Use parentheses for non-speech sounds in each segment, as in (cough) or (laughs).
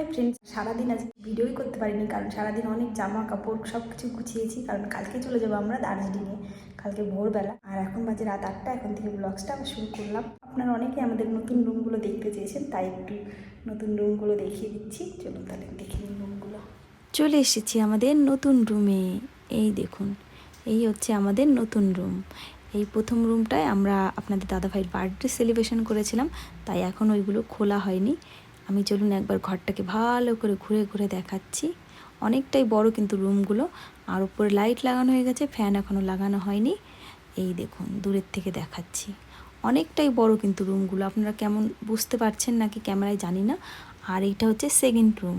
Hi friends সারাদিন আজ ভিডিওই করতে পারিনি, কারণ সারাদিন অনেক জামা কাপড় সব কিছু গুছিয়েছি, কারণ কালকে চলে যাব আমরা দার্জিলিংয়ে কালকে ভোরবেলা। আর এখন বাজে রাত আটটা, এখন থেকে ব্লগসটা আমি শুরু করলাম। আপনারা অনেকে আমাদের নতুন রুমগুলো দেখতে চেয়েছেন, তাই একটু নতুন রুমগুলো দেখিয়ে দিচ্ছি। চলুন তাহলে দেখে নিন রুমগুলো। চলে এসেছি আমাদের নতুন রুমে। এই দেখুন, এই হচ্ছে আমাদের নতুন রুম। এই প্রথম রুমটায় আমরা আপনাদের দাদাভাইয়ের বার্থডে সেলিব্রেশন করেছিলাম, তাই এখন ওইগুলো খোলা হয়নি। আমি চলুন একবার ঘরটাকে ভালো করে ঘুরে ঘুরে দেখাচ্ছি। অনেকটাই বড় কিন্তু রুমগুলো। আর উপরে লাইট লাগানো হয়ে গেছে, ফ্যান এখনও লাগানো হয়নি। এই দেখুন, দূরের থেকে দেখাচ্ছি। অনেকটাই বড় কিন্তু রুমগুলো। আপনারা কেমন বুঝতে পারছেন নাকি ক্যামেরায় জানি না। আর এইটা হচ্ছে সেকেন্ড রুম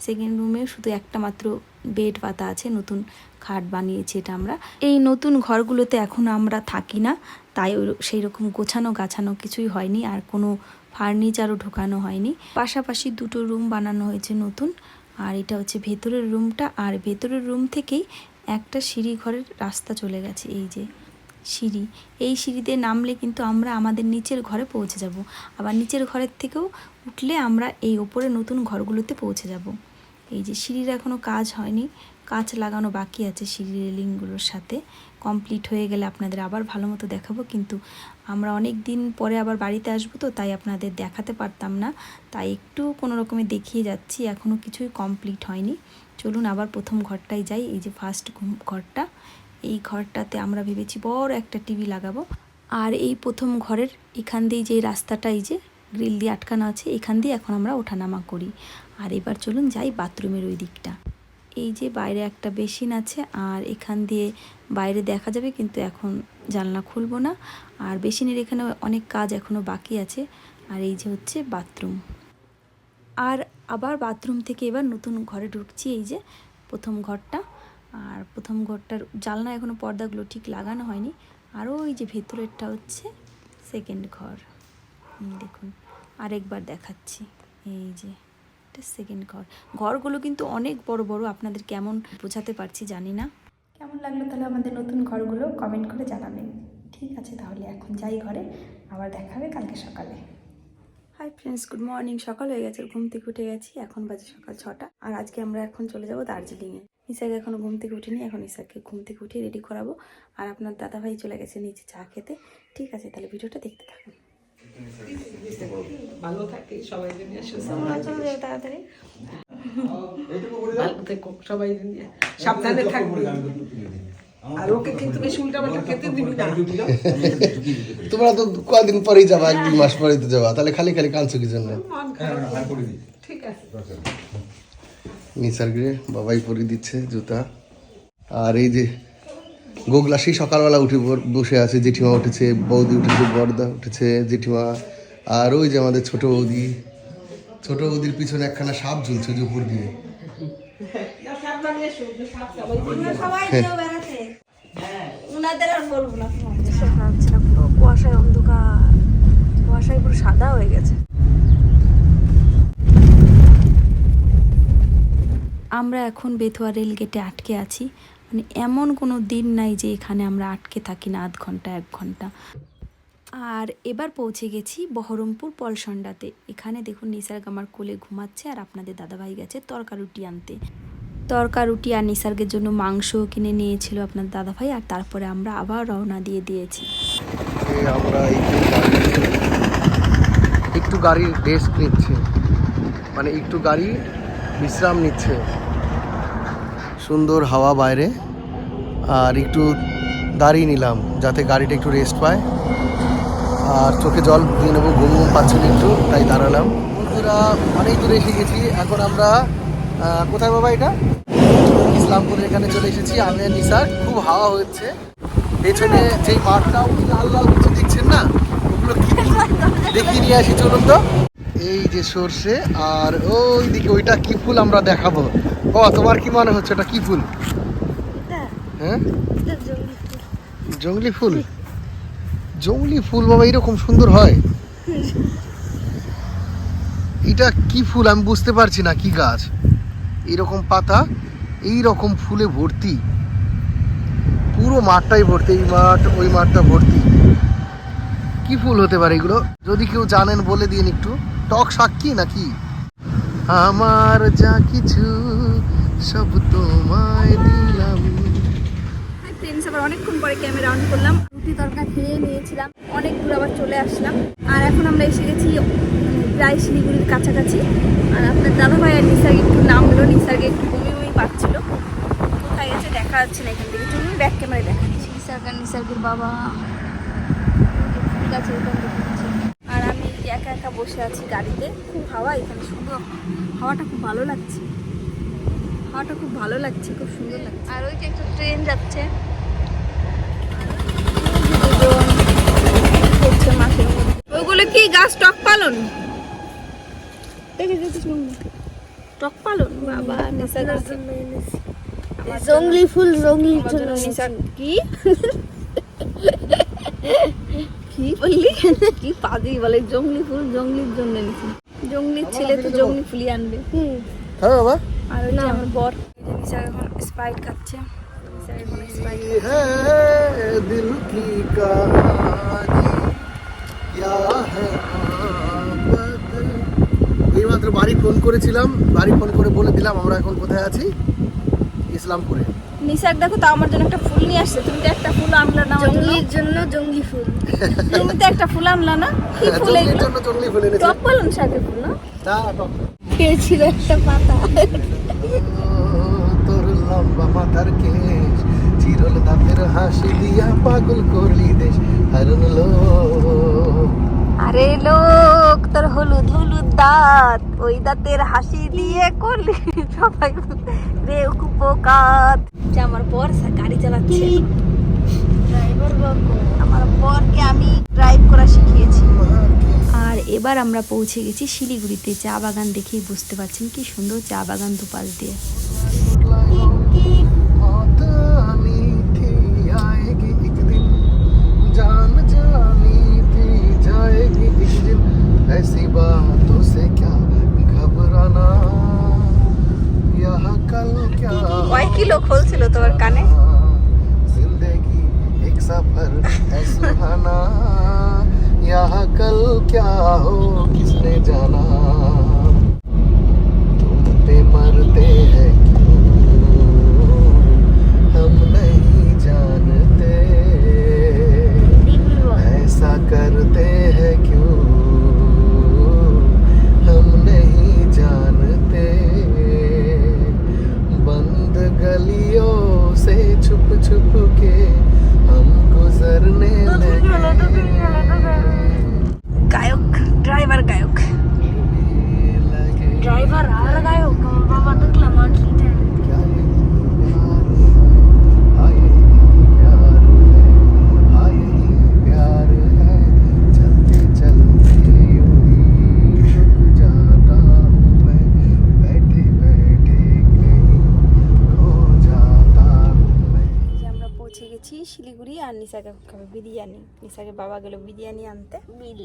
সেকেন্ড রুমে শুধু একটা মাত্র বেড পাতা আছে, নতুন খাট বানিয়েছি এটা আমরা। এই নতুন ঘরগুলোতে এখন আমরা থাকি না, তাই সেই রকম গোছানো গাছানো কিছুই হয়নি। আর কোনো ফার্নিচারও ঢোকানো হয়নি। পাশাপাশি দুটো রুম বানানো হয়েছে নতুন, আর এটা হচ্ছে ভেতরের রুমটা। আর ভেতরের রুম থেকেই একটা সিঁড়ি ঘরের রাস্তা চলে গেছে, এই যে সিঁড়ি। এই সিঁড়িতে নামলে কিন্তু আমরা আমাদের নিচের ঘরে পৌঁছে যাব। আবার নিচের ঘরের থেকেও উঠলে আমরা এই ওপরে নতুন ঘরগুলোতে পৌঁছে যাব। এই যে সিঁড়ির এখনও কাজ হয়নি কাজ লাগানো বাকি আছে সিঁড়ি রেলিংগুলোর সাথে। কমপ্লিট হয়ে গেলে আপনাদের আবার ভালো মতো দেখাবো, কিন্তু আমরা অনেক দিন পরে আবার বাড়িতে আসব তো, তাই আপনাদের দেখাতে পারতাম না। তাই একটু কোনো রকমে দেখিয়ে যাচ্ছি এখনও কিছুই কমপ্লিট হয়নি। চলুন আবার প্রথম ঘরটায় যাই, এই যে ফার্স্ট ঘরটা। এই ঘরটাতে আমরা ভেবেছি বড় একটা টিভি লাগাবো। আর এই প্রথম ঘরের এখান দিয়ে যে রাস্তাটা, এই যে গ্রিল দিয়ে আটকানো আছে, এখান দিয়ে এখন আমরা ওঠানামা করি। আর এবার চলুন যাই বাথরুমের ওই দিকটা। এই যে বাইরে একটা বেসিন আছে, আর এখান দিয়ে বাইরে দেখা যাবে, কিন্তু এখন জানলা খুলবো না। আর বেসিনের এখানে অনেক কাজ এখনও বাকি আছে। আর এই যে হচ্ছে বাথরুম। আর আবার বাথরুম থেকে এবার নতুন ঘরে ঢুকছি এই যে প্রথম ঘরটা। আর প্রথম ঘরটার জানলা এখনও পর্দাগুলো ঠিক লাগানো হয়নি। আরও ওই যে ভেতরেরটা হচ্ছে সেকেন্ড ঘর। দেখুন, আরেকবার দেখাচ্ছি। এই যে এটা সেকেন্ড ঘর। ঘরগুলো কিন্তু অনেক বড় বড়। আপনাদের কেমন বোঝাতে পারছি জানি না। কেমন লাগল তাহলে আমাদের নতুন ঘরগুলো কমেন্ট করে জানাবেন। ঠিক আছে তাহলে এখন যাই ঘরে আবার দেখা হবে কালকে সকালে। হাই ফ্রেন্ডস গুড মর্নিং সকাল হয়ে গেছে ঘুম থেকে উঠে গেছি এখন বাজে সকাল ছটা। আর আজকে আমরা এখন চলে যাব দার্জিলিংয়ে ইসাকে এখনও ঘুম থেকে উঠিনি এখন ইসাকে ঘুম থেকে উঠিয়ে রেডি করাবো। আর আপনার দাদাভাই চলে গেছে নিচে চা খেতে। ঠিক আছে তাহলে ভিডিওটা দেখতে থাকুন। ভালো থাকে সবাই তাড়াতাড়ি। (laughs) ভালো থেকো সবাই সাবধানে থাকবি। আর ওকে কিন্তু বেশি উল্টা খেতে দিবি না। (laughs) তোমরা তো কয়েকদিন পরেই যাবা এক দুই মাস পরেই তো যাবা তাহলে খালি খালি কাঁদছো কি জন্য? মন ঠিক আছে। নিসার গিয়ে বাবাই পরিয়ে দিচ্ছে জুতা। আর এই যে গোগলা সেই সকালবেলা উঠে বসে আছে জেঠিমা উঠেছে বৌদি উঠেছে বড়দা উঠেছে জেঠিমা। আর ওই যে আমাদের ছোট বৌদি ছোট বৌদির পিছনে একখানা সাপ ঝুলছে যে উপর দিয়ে সাবধানে এসো সাপ সবাই সবাই যেও বেড়াতে। উনাদের আর বলব না। দেখা যাচ্ছে না পুরো কুয়াশায় অন্ধকার। কুয়াশায় পুরো সাদা হয়ে গেছে। আমরা এখন বেথুয়া রেল গেটে আটকে আছি। মানে এমন কোনো দিন নাই যে এখানে আমরা আটকে থাকি না আধ ঘণ্টা এক ঘণ্টা। আর এবার পৌঁছে গেছি বহরমপুর পলসন্ডাতে। এখানে দেখুন নিসার্গ আমার কোলে ঘুমাচ্ছে আর আপনাদের দাদাভাই গেছে তরকা রুটি আনতে। তরকা রুটি আর নিসার্গের জন্য মাংস কিনে নিয়েছিল আপনার দাদাভাই আর তারপরে আমরা আবার রওনা দিয়ে দিয়েছি। আমরা একটু গাড়ি- একটু গাড়ির রেস্ট নিচ্ছে। মানে একটু গাড়ি বিশ্রাম নিচ্ছে। সুন্দর হাওয়া বাইরে। আর একটু দাঁড়িয়ে নিলাম যাতে গাড়িটা একটু রেস্ট পায়। আর চোখে জল দিয়ে নেব ঘুম ঘুম পাচ্ছিল একটু তাই দাঁড়ালাম। বন্ধুরা অনেক দূরে এসে গেছি। এখন আমরা কোথায় বাবা এটা? ইসলামপুরের এখানে চলে এসেছি আমি আর নিসার। খুব হাওয়া হচ্ছে। পেছনে যেই মাঠটা লাল লাল কিছু দেখছেন না? ওগুলো দেখিয়ে নিয়ে আসি চলুন তো। এই যে সর্ষে আর ওই দিকে ওইটা কি ফুল আমরা দেখাবো? ও তোমার কি মনে হচ্ছে? ওটা কি ফুল? হ্যাঁ? জঙ্গলি ফুল। জঙ্গলি ফুল বাবা, এরকম সুন্দর হয়? এটা কি ফুল? আমি বুঝতে পারছি না, কি গাছ? এরকম পাতা এই রকম ফুলে ভর্তি। পুরো মাঠটাই ভর্তি, এই মাঠ, ওই মাঠটা ভর্তি। কি ফুল হতে পারে এগুলো? যদি কেউ জানেন, বলে দিন একটু। টক কি নাকি? আমার যা কিছু, সব তোমায় দিলাম। আবার অনেকক্ষণ পরে ক্যামেরা অন করলাম। রুটি তরকা খেয়ে নিয়েছিলাম। অনেক দূর আবার চলে আসলাম। আর এখন আমরা এসে গেছি প্রায় শিলিগুড়ির কাছাকাছি। আর আপনার দাদা ভাই আর নিসার্গ একটু নামলো নিসার্গে একটু বমি বমি পাচ্ছিল। কোথায় গেছে দেখা যাচ্ছে না এখান থেকে। চলুন ব্যাক ক্যামেরায় দেখা যাচ্ছে নিসার্গ আর নিসার্গের বাবা। থেকে আর আমি একা একা বসে আছি গাড়িতে। খুব হাওয়া এখানে সুন্দর হাওয়াটা খুব ভালো লাগছে। হাওয়াটা খুব ভালো লাগছে খুব সুন্দর লাগছে। আর ওই যে একটা ট্রেন যাচ্ছে করছে মাঠের মধ্যে। ওইগুলো কি গাছ টক পালন? টক পালন? বাবা নেশা করছে। জঙ্গলি ফুল জঙ্গলি জন্য নেশা। কি? কি বললি? কি পাদি বলে? জঙ্গলি ফুল জঙ্গলির জন্য নিছি জঙ্গলির ছেলে তো জঙ্গলি ফুলি আনবে। হুম। হ্যাঁ বাবা। আর না। আমার বর। নিশা এখন স্পাইট খাচ্ছে। নিশা এখন স্পাইট হ্যাঁ দিল কি কাহানি এইমাত্র বাড়ি ফোন করেছিলাম বাড়ি ফোন করে বলে দিলাম আমরা এখন কোথায় আছি? ইসলামপুরে। নিশাক দেখো তো আমার জন্য একটা ফুল নিয়ে আসছে। তুমি তো একটা ফুল আনলা না আমার জন্য? জঙ্গলি ফুল। তুমি তো একটা ফুল আনলা না? কি ফুল জঙ্গলির জন্য জঙ্গলি ফুল এনেছে। টক পালন শাকের ফুল না? তা টক। খেয়েছিল একটা পাতা। ও, তোর লম্বা মাথার কেশ চিরল দাঁতের হাসি দিয়া পাগল করলি দেশ। হারুন লোক। আরে লোক তোর হলুদ হলুদ দাঁত ওই দাঁতের হাসি দিয়ে করলি। সবাই রে কুপকাত যে আমার বর গাড়ি চালাচ্ছে। ড্রাইভার আমার বরকে আমি ড্রাইভ করা শিখিয়েছি। আর এবার আমরা পৌঁছে গেছি শিলিগুড়িতে। চা বাগান দেখেই বুঝতে পারছেন কি সুন্দর চা বাগান দুপাশ দিয়ে। কিলো খোলছিল তোমার কানে जिंदगी एक सफर है सुहाना यह कल क्या हो किसने जाना तुम पे मरते हैं নিসাকে খাবে বিরিয়ানি নিসাকে বাবা গেল বিরিয়ানি আনতে।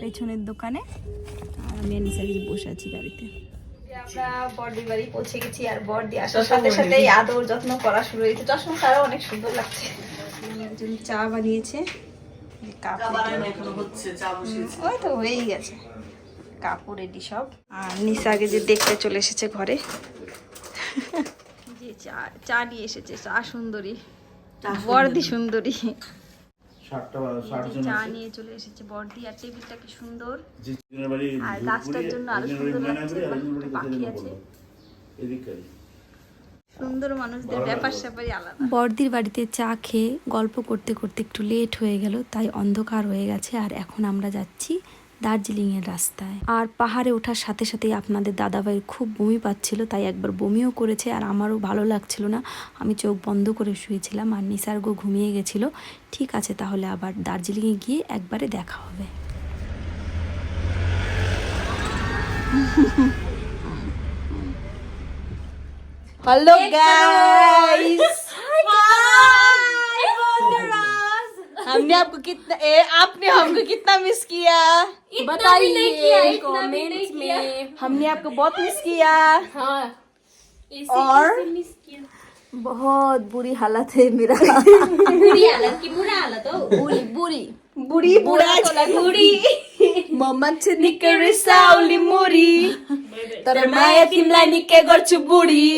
পেছনের দোকানে। আর আমি নিসাকে বসে আছি গাড়িতে আমরা বাড়ি পৌঁছে গেছি আর বর্দি আসার সাথে সাথে আদর যত্ন করা শুরু হয়েছে। চশমা অনেক সুন্দর লাগছে। একজন চা বানিয়েছে। এই কাপ ওই তো হয়েই গেছে। কাপড় রেডি সব। আর নিসা আগে যে দেখতে চলে এসেছে ঘরে। যে চা চা নিয়ে এসেছে চা সুন্দরী। বর্দি সুন্দরী। ষাটটা ষাট জন চা নিয়ে চলে এসেছে বর্দি আর টেবিলটা কি সুন্দর। যে জনের বাড়ি আর গাছটার জন্য আরও সুন্দর লাগছে, পাখি আছে। সুন্দর মানুষদের ব্যাপার লাগল। স্যাপারই আলাদা। বর্দির বাড়িতে চা খেয়ে গল্প করতে করতে একটু লেট হয়ে গেল তাই অন্ধকার হয়ে গেছে আর এখন আমরা যাচ্ছি দার্জিলিংয়ের রাস্তায় আর পাহাড়ে ওঠার সাথে সাথেই আপনাদের দাদাভাই খুব বমি পাচ্ছিল তাই একবার বমিও করেছে আর আমারও ভালো লাগছিল না আমি চোখ বন্ধ করে শুয়েছিলাম আর নিসার্গ ঘুমিয়ে গেছিল ঠিক আছে তাহলে আবার দার্জিলিংয়ে গিয়ে একবারে দেখা হবে Hello guys. Hi guys. Hi. हमने आपको कितना ए, आपने हमको कितना मिस किया? बताइए कमेंट्स में। हमने आपको बहुत मिस किया। हाँ और बहुत बुरी हालत है मेरा बुरी हालत की बुरा हालत हो। बुरी बुरी। बुढी बुढा बुढी म मान्छे निकै रिसाउली मुरी। तर माया तिमीलाई निकै गर्छु बुढी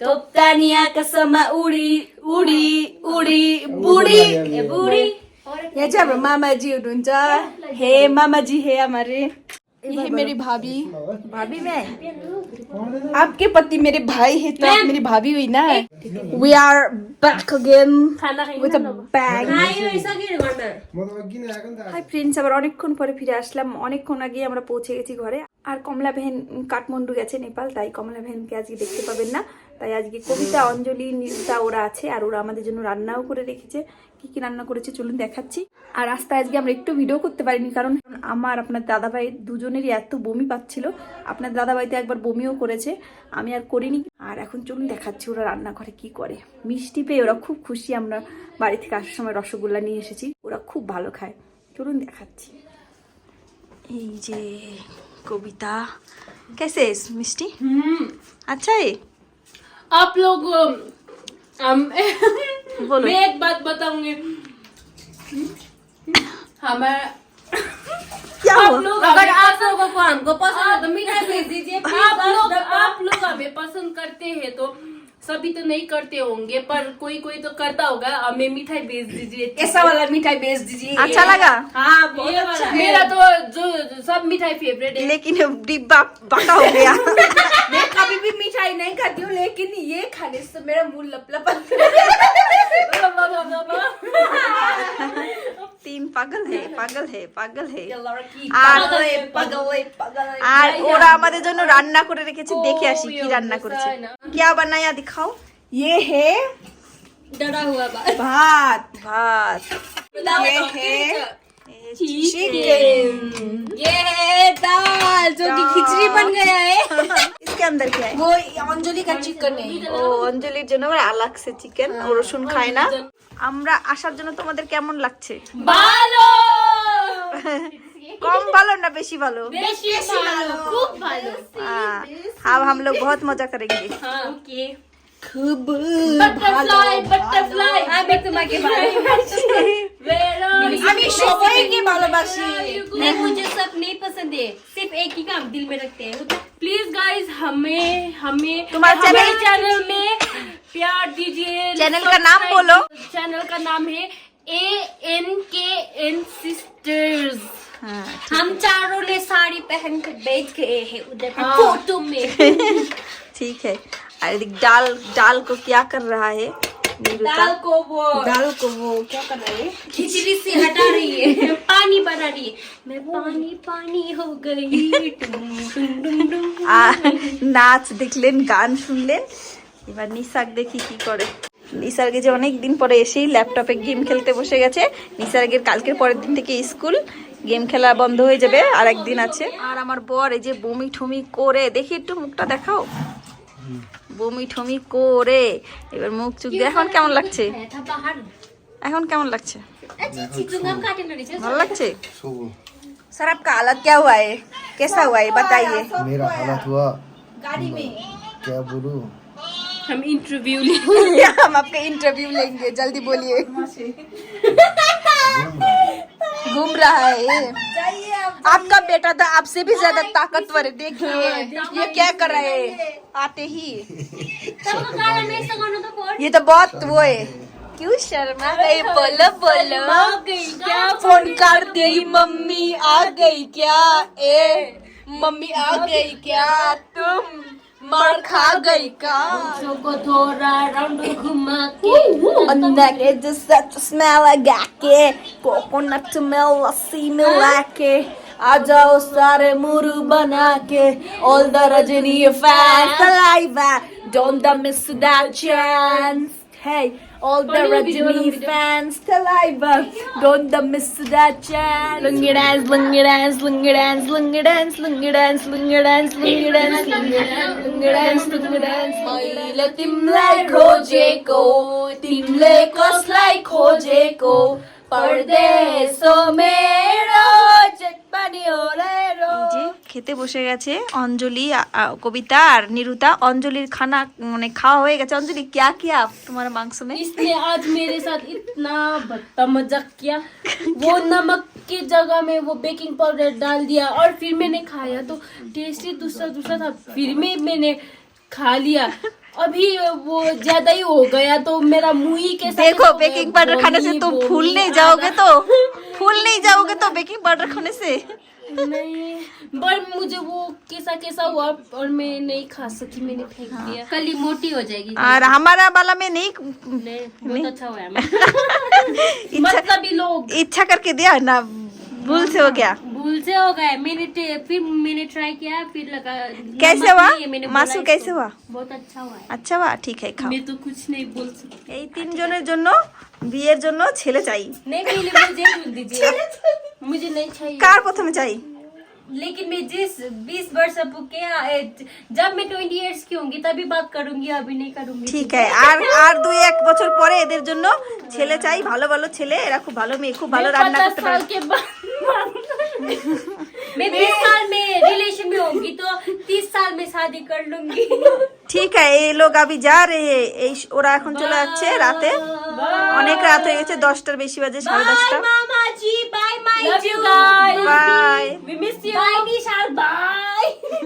तोप्तानी आकाशमा उडी उडी उडी बुढी ए बुढी यहाँ चाहिँ हाम्रो मामाजी हुनुहुन्छ हे मामाजी हे हमारे ये है मेरी भाभी भाभी मैं आपके पति मेरे भाई है तो आप मेरी भाभी हुई ना we are back again with a bang hi friends আবার অনেকক্ষণ পরে ফিরে আসলাম অনেকক্ষণ আগে আমরা পৌঁছে গেছি ঘরে আর কমলা বেহেন কাঠমান্ডু গেছে নেপাল তাই কমলা বেহেনকে আজকে দেখতে পাবেন না তাই আজকে কবিতা অঞ্জলি নিশা ওরা আছে আর ওরা আমাদের জন্য রান্নাও করে রেখেছে। কি কি রান্না করেছে চলুন দেখাচ্ছি। আর রাস্তায় আজকে আমরা একটু ভিডিও করতে পারিনি কারণ আমার আপনার দাদাভাই দুজনেরই এত বমি পাচ্ছিল। আপনার দাদাভাইতে একবার বমিও করেছে আমি আর করিনি। আর এখন চলুন দেখাচ্ছি ওরা রান্নাঘরে কি করে। মিষ্টি পেয়ে ওরা খুব খুশি আমরা বাড়ি থেকে আসার সময় রসগোল্লা নিয়ে এসেছি ওরা খুব ভালো খায়। চলুন দেখাচ্ছি। এই যে কবিতা কেসে মিষ্টি? আচ্ছা आप लोग हम मैं एक बात बताऊँगी। हमारा क्या आप लोग अगर आप लोगों को हमको पसंद है तो मिठाई भेज दीजिए आप लोग आप लोग हमें पसंद करते हैं तो सभी तो नहीं करते होंगे पर कोई कोई तो करता होगा। हमें मिठाई भेज दीजिए। ऐसा वाला मिठाई भेज दीजिए। अच्छा लगा? हाँ बहुत अच्छा। मेरा तो जो जो सब मिठाई फेवरेट है। लेकिन डिब्बा पका हो गया। मैं कभी भी मिठाई नहीं खाती हूँ लेकिन ये खाने से मेरा मुँह लपलप। তিন পাগল হে পাগল হে পাগল হে আর আর ওরা আমাদের জন্য রান্না করে রেখেছে দেখে আসি কি রান্না করেছে। কিয়া বানাইয়া দেখাও। ये है डरा हुआ ভাত। भात ये चिकन ये है दाल जो कि खिचड़ी बन गया है (laughs) इसके अंदर क्या है वो अंजलि का चिकन है ও অঞ্জলির জন্য আবার আলাকসে চিকেন ও রসুন খায় না আমরা আসার জন্য তোমাদের কেমন লাগছে ভালো कम ভালো না বেশি ভালো বেশি ভালো খুব ভালো हाँ, अब हम लोग बहुत मजा करेंगे ওকে मुझे सब नहीं पसंद है सिर्फ़ एक ही काम दिल में रखते हैं प्लीज़ गाइस हमें हमें तुम्हारे चैनल चैनल में प्यार दीजिए चैनल का नाम बोलो चैनल का नाम है A N K N sisters हम चारों ने साड़ी पहन कर बैठ गए हैं उधर फ़ोटो में। (laughs) ठीक है। और एक दाल दाल को क्या कर रहा है निरुता दाल को वो दाल को वो क्या कर रहा है खिचड़ी से हटा रही है (laughs) पानी बना रही है मैं पानी पानी हो गई डुम, डुम, डुम, डुम। আর নাচ দেখলেন গান শুনলেন এবার নিসাক দেখি কি করে নিসার্গে যে অনেক দিন পরে এসেই ল্যাপটপে গেম খেলতে বসে গেছে নিসার্গের কালকের পরের দিন থেকে স্কুল গেম খেলা বন্ধ হয়ে যাবে আর একদিন আছে আর আমার বর এই যে বমি ঠমি করে দেখি একটু মুখটা দেখাও বমি ঠমি করে এবার মুখ চুখ দিয়ে এখন কেমন লাগছে था बाहर এখন কেমন লাগছে अच्छी चीजों का काटे ना रही ভালো লাগছে শুভ सर आपका हालत क्या हुआ है कैसा हुआ है बताइए मेरा हालत हुआ गाड़ी में क्या बोलूं हम इंटरव्यू ले हम आपका इंटरव्यू लेंगे जल्दी बोलिए घूम रहा है। आपका बेटा तो आपसे भी ज़्यादा ताकतवर है देखिए। ये क्या कर रहा है? आते ही। ये तो बहुत वो है। क्यों शर्मा गई? बोलो बोलो। क्या? फ़ोन कर दी मम्मी आ गई क्या? ए मम्मी आ गई क्या? तुम मार खा गई का को थोड़ा राउंड घुमा के अंदर के जैसा चश्मा लगा के कोकोनट में लस्सी मिला के आ जाओ सारे मुरु बना के all the Rajini fans alive don't miss that chance hey all the Rajini fans alive don't the miss that chance lungi dance lungi dance lungi dance lungi dance lungi dance lungi dance lungi dance lungi dance lungi dance lungi dance मैले तिमीलाई खोजेको तिमीले कसलाई खोजेको परदेशो मेरो এই যে খেতে বসে গেছে অঞ্জলি আ- আ- কবিতা আর নিরুতা অঞ্জলির খানা মানে খাওয়া হয়ে গেছে অঞ্জলি क्या किया तुम्हारा मांस में इसने आज मेरे साथ इतना बदता मजाक किया वो नमक की जगह में वो बेकिंग पाउडर डाल दिया और फिर मैंने खाया तो टेस्टी दूसरा दूसरा था फिर में मैंने खा लिया अभी वो ज़्यादा ही हो गया तो मेरा मुँह ही कैसा देखो बेकिंग पाउडर खाने से तुम फूल नहीं जाओगे तो? फूल नहीं जाओगे तो बेकिंग पाउडर खाने से? नहीं पर मुझे वो कैसा कैसा हुआ और मैं नहीं खा सकी मैंने फेंक हाँ। दिया। कल ही मोटी हो जाएगी। और हमारा वाला में नहीं नहीं बहुत अच्छा हुआ है (laughs) मतलब लोग। इच्छा करके दिया ना भूल से हो। गया। भूल से हो गए मैंने टे- फिर मैंने ट्राई किया फिर लगा कैसे नमक हुआ नहीं है, मैंने मासू बोला कैसे इसको। हुआ बहुत अच्छा हुआ है আচ্ছা বা ঠিক আছে খাও मैं तो कुछ नहीं बोल सकती এই তিনজনের জন্য বিয়ের জন্য ছেলে চাই नहीं पहले मुझे बोल दीजिए मुझे नहीं चाहिए কার প্রথমে চাই लेकिन मैं जिस 20 वर्ष अब के जब मैं 20 इयर्स की होंगी तभी बात करूंगी अभी नहीं करूंगी ঠিক আছে আর আর দুই এক বছর পরে এদের জন্য ছেলে চাই ভালো ভালো ছেলে এরা খুব ভালো মেয়ে খুব ভালো मैं রান্না 50 করতে পারে साल के बाद मैं 20 साल में रिलेशन में होंगी तो 30 साल में शादी कर लूंगी ঠিক আছে এই লোক আমি যা রে এই ওরা এখন চলে যাচ্ছে রাতে অনেক রাত হয়ে গেছে দশটার বেশি বাজে সাড়ে দশটা मामा जी bye my love you guys bye